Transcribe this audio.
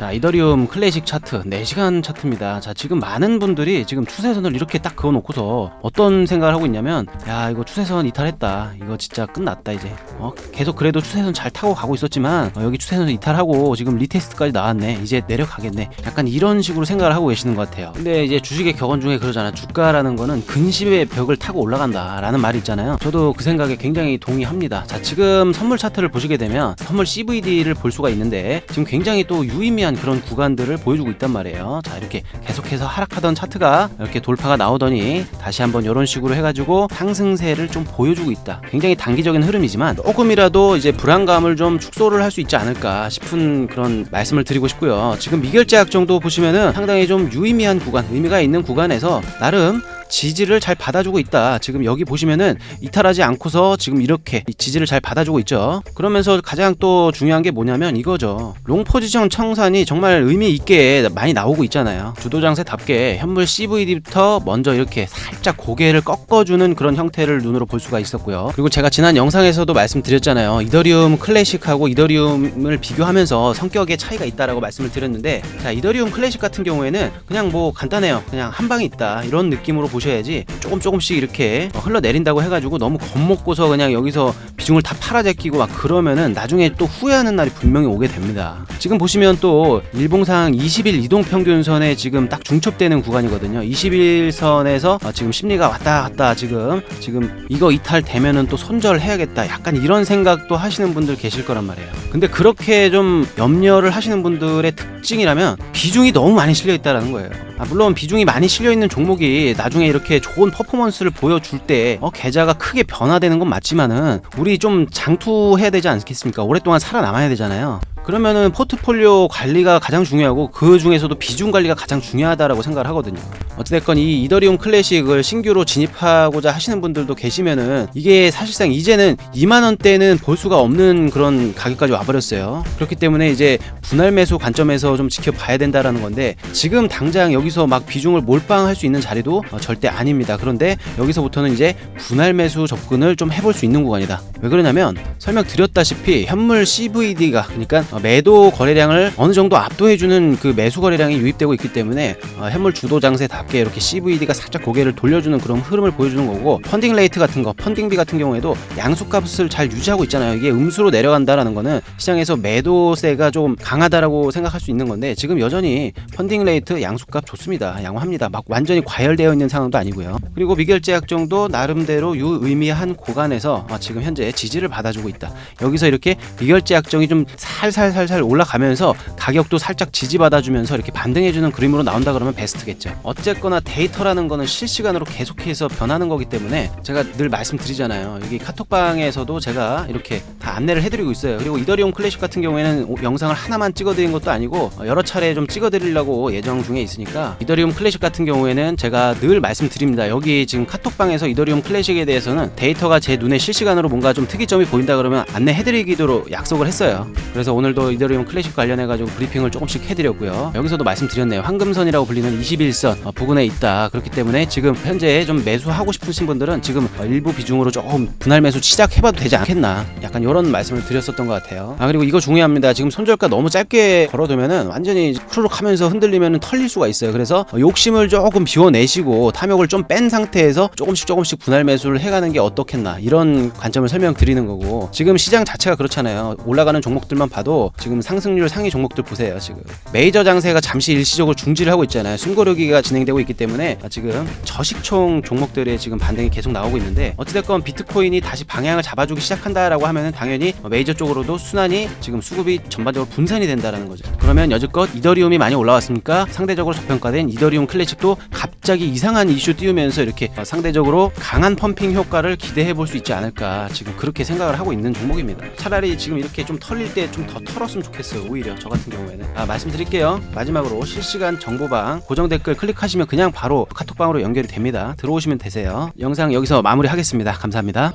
자, 이더리움 클래식 차트 4시간 차트입니다. 자, 지금 많은 분들이 지금 추세선을 이렇게 딱 그어 놓고서 어떤 생각을 하고 있냐면 야, 이거 추세선 이탈했다. 이거 진짜 끝났다 이제. 어, 계속 그래도 추세선 잘 타고 가고 있었지만 어, 여기 추세선 이탈하고 지금 리테스트까지 나왔네. 이제 내려가겠네. 약간 이런 식으로 생각을 하고 계시는 것 같아요. 근데 이제 주식의 격언 중에 그러잖아. 주가라는 거는 근심의 벽을 타고 올라간다 라는 말이 있잖아요. 저도 그 생각에 굉장히 동의합니다. 자, 지금 선물 차트를 보시게 되면 선물 CVD를 볼 수가 있는데 지금 굉장히 또 유의미한 그런 구간들을 보여주고 있단 말이에요. 자, 이렇게 계속해서 하락하던 차트가 이렇게 돌파가 나오더니 다시 한번 이런 식으로 해가지고 상승세를 좀 보여주고 있다. 굉장히 단기적인 흐름이지만 조금이라도 이제 불안감을 좀 축소를 할 수 있지 않을까 싶은 그런 말씀을 드리고 싶고요. 지금 미결제 약 정도 보시면은 상당히 좀 유의미한 구간, 의미가 있는 구간에서 나름 지지를 잘 받아주고 있다. 지금 여기 보시면은 이탈하지 않고서 지금 이렇게 이 지지를 잘 받아주고 있죠. 그러면서 가장 또 중요한 게 뭐냐면 이거죠. 롱 포지션 청산이 정말 의미 있게 많이 나오고 있잖아요. 주도 장세답게 현물 CVD부터 먼저 이렇게 살짝 고개를 꺾어주는 그런 형태를 눈으로 볼 수가 있었고요. 그리고 제가 지난 영상에서도 말씀드렸잖아요. 이더리움 클래식하고 이더리움을 비교하면서 성격의 차이가 있다라고 말씀을 드렸는데 자 이더리움 클래식 같은 경우에는 그냥 뭐 간단해요. 그냥 한 방이 있다 이런 느낌으로 보셔야지 조금 조금씩 이렇게 흘러내린다고 해가지고 너무 겁먹고서 그냥 여기서 비중을 다 팔아제끼고 막 그러면은 나중에 또 후회하는 날이 분명히 오게 됩니다. 지금 보시면 또 일봉상 20일 이동 평균선에 지금 딱 중첩되는 구간이거든요. 21선에서 어, 지금 심리가 왔다 갔다 지금 지금 이거 이탈되면은 또 손절해야겠다. 약간 이런 생각도 하시는 분들 계실 거란 말이에요. 근데 그렇게 좀 염려를 하시는 분들의 특징이라면 비중이 너무 많이 실려 있다라는 거예요. 아, 물론 비중이 많이 실려 있는 종목이 나중에 이렇게 좋은 퍼포먼스를 보여줄 때 어, 계좌가 크게 변화되는 건 맞지만은 우리 좀 장투해야 되지 않겠습니까? 오랫동안 살아남아야 되잖아요. 그러면은 포트폴리오 관리가 가장 중요하고 그 중에서도 비중 관리가 가장 중요하다라고 생각을 하거든요. 어찌됐건 이 이더리움 클래식을 신규로 진입하고자 하시는 분들도 계시면은 이게 사실상 이제는 2만 원대는 볼 수가 없는 그런 가격까지 와버렸어요. 그렇기 때문에 이제 분할 매수 관점에서 좀 지켜봐야 된다라는 건데 지금 당장 여기서 막 비중을 몰빵할 수 있는 자리도 어, 절대 아닙니다. 그런데 여기서부터는 이제 분할 매수 접근을 좀 해볼 수 있는 구간이다. 왜 그러냐면 설명드렸다시피 현물 CVD가 그러니까 어, 매도 거래량을 어느 정도 압도해주는 그 매수 거래량이 유입되고 있기 때문에 어, 현물 주도 장세답게 이렇게 CVD가 살짝 고개를 돌려주는 그런 흐름을 보여주는 거고 펀딩 레이트 같은 거, 펀딩비 같은 경우에도 양수값을 잘 유지하고 있잖아요. 이게 음수로 내려간다라는 거는 시장에서 매도세가 좀 강하다라고 생각할 수 있는 건데 지금 여전히 펀딩 레이트 양수값 좋습니다. 양호합니다. 막 완전히 과열되어 있는 상황도 아니고요. 그리고 미결제 약 정도 나름대로 유의미한 구간에서 어, 지금 현재 지지를 받아주고 있다. 여기서 이렇게 미결제 약정이 좀 살살 살살 올라가면서 가격도 살짝 지지받아주면서 이렇게 반등해주는 그림으로 나온다 그러면 베스트겠죠. 어쨌거나 데이터라는 거는 실시간으로 계속해서 변하는 거기 때문에 제가 늘 말씀드리잖아요. 여기 카톡방에서도 제가 이렇게 다 안내를 해드리고 있어요. 그리고 이더리움 클래식 같은 경우에는 오- 영상을 하나만 찍어드린 것도 아니고 어, 여러 차례 좀 찍어드리려고 예정 중에 있으니까 이더리움 클래식 같은 경우에는 제가 늘 말씀드립니다. 여기 지금 카톡방에서 이더리움 클래식에 대해서는 데이터가 제 눈에 실시간으로 뭔가 좀 특이점이 보인다 그러면 안내해드리기로 약속을 했어요. 그래서 오늘 도 이더리움 클래식 관련해가지고 브리핑을 조금씩 해드렸고요. 여기서도 말씀드렸네요. 황금선이라고 불리는 21선 어, 부근에 있다. 그렇기 때문에 지금 현재 좀 매수하고 싶으신 분들은 지금 어, 일부 비중으로 조금 분할 매수 시작해봐도 되지 않겠나. 약간 이런 말씀을 드렸었던 것 같아요. 아 그리고 이거 중요합니다. 지금 손절가 너무 짧게 걸어두면은 완전히 크루룩 하면서 흔들리면 털릴 수가 있어요. 그래서 어, 욕심을 조금 비워내시고 탐욕을 좀 뺀 상태에서 조금씩 조금씩 분할 매수를 해가는 게 어떻겠나 이런 관점을 설명드리는 거고 지금 시장 자체가 그렇잖아요. 올라가는 종목들만 봐도 지금 상승률 상위 종목들 보세요. 지금 메이저 장세가 잠시 일시적으로 중지를 하고 있잖아요. 숨고르기가 진행되고 있기 때문에 지금 저식총 종목들의 지금 반등이 계속 나오고 있는데 어찌됐건 비트코인이 다시 방향을 잡아주기 시작한다라고 하면은 당연히 메이저 쪽으로도 순환이 지금 수급이 전반적으로 분산이 된다라는 거죠. 그러면 여지껏 이더리움이 많이 올라왔으니까 상대적으로 저평가된 이더리움 클래식도 갑자기 이상한 이슈 띄우면서 이렇게 어, 상대적으로 강한 펌핑 효과를 기대해 볼 수 있지 않을까 지금 그렇게 생각을 하고 있는 종목입니다. 차라리 지금 이렇게 좀 털릴 때 좀 더 털었으면 좋겠어요. 오히려 저 같은 경우에는 아, 말씀드릴게요. 마지막으로 실시간 정보방 고정 댓글 클릭하시면 그냥 바로 카톡방으로 연결이 됩니다. 들어오시면 되세요. 영상 여기서 마무리하겠습니다. 감사합니다.